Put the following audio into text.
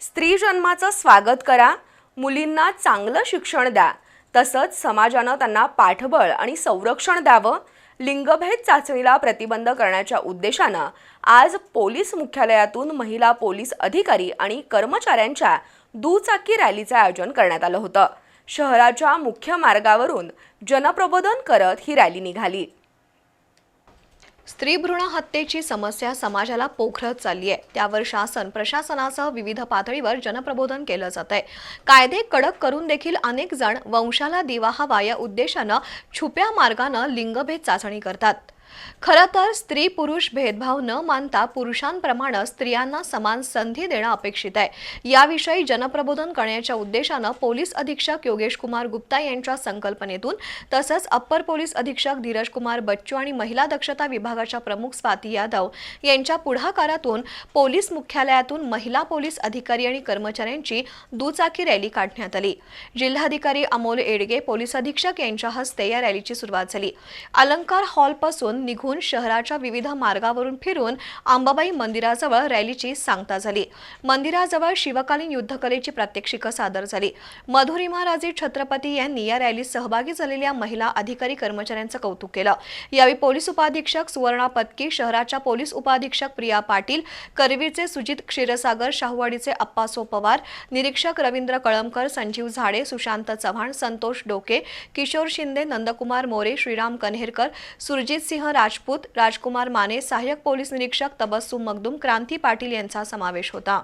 स्त्री जन्माचं स्वागत करा मुलींना चांगलं शिक्षण द्या. तसंच समाजानं त्यांना पाठबळ आणि संरक्षण द्यावं लिंगभेद चाचणीला प्रतिबंध करण्याच्या उद्देशानं आज पोलीस मुख्यालयातून महिला पोलीस अधिकारी आणि कर्मचाऱ्यांच्या दुचाकी रॅलीचं आयोजन करण्यात आलं होतं. शहराच्या मुख्य मार्गावरून जनप्रबोधन करत ही रॅली निघाली. स्त्री भ्रूण हत्येची समस्या समाजाला पोखरत चालली आहे त्यावर शासन प्रशासनासह विविध पातळीवर जनप्रबोधन केलं जात आहे कायदे कडक करून देखील अनेक जण वंशाला दिवा हवा या उद्देशानं छुप्या मार्गानं लिंगभेद चाचणी करतात. खरं तर स्त्री पुरुष भेदभाव न मानता पुरुषांप्रमाणे स्त्रियांना समान संधी देणं अपेक्षित आहे. याविषयी जनप्रबोधन करण्याच्या उद्देशानं पोलीस अधीक्षक योगेश कुमार गुप्ता यांच्या संकल्पनेतून तसंच अप्पर पोलीस अधीक्षक धीरज कुमार बच्चू आणि महिला दक्षता विभागाच्या प्रमुख स्वाती यादव यांच्या पुढाकारातून पोलीस मुख्यालयातून महिला पोलीस अधिकारी आणि कर्मचाऱ्यांची दुचाकी रॅली काढण्यात आली. जिल्हाधिकारी अमोल एडगे पोलीस अधीक्षक यांच्या हस्ते या रॅलीची सुरुवात झाली. अलंकार हॉलपासून निघून शहराच्या विविध मार्गावरून फिरून अंबाबाई मंदिराजवळ रॅलीची सांगता झाली. मंदिराजवळ शिवकालीन युद्धकलेची प्रात्यक्षिकं सादर झाली. मधुरिमा राजे छत्रपती यांनी या रॅलीत सहभागी झालेल्या महिला अधिकारी कर्मचाऱ्यांचं कौतुक केलं. यावेळी पोलीस उपाधीक्षक सुवर्णा पत्की शहराच्या पोलीस उपाधीक्षक प्रिया पाटील करवीरचे सुजित क्षीरसागर शाहूवाडीचे अप्पासो पवार निरीक्षक रवींद्र कळमकर संजीव झाडे सुशांत चव्हाण संतोष डोके किशोर शिंदे नंदकुमार मोरे श्रीराम कन्हेरकर सुरजित सिंह सिंह राजपूत राजकुमार माने सहाय्यक पोलीस निरीक्षक तबस्सुम मगदूम क्रांती पाटील यांचा समावेश होता.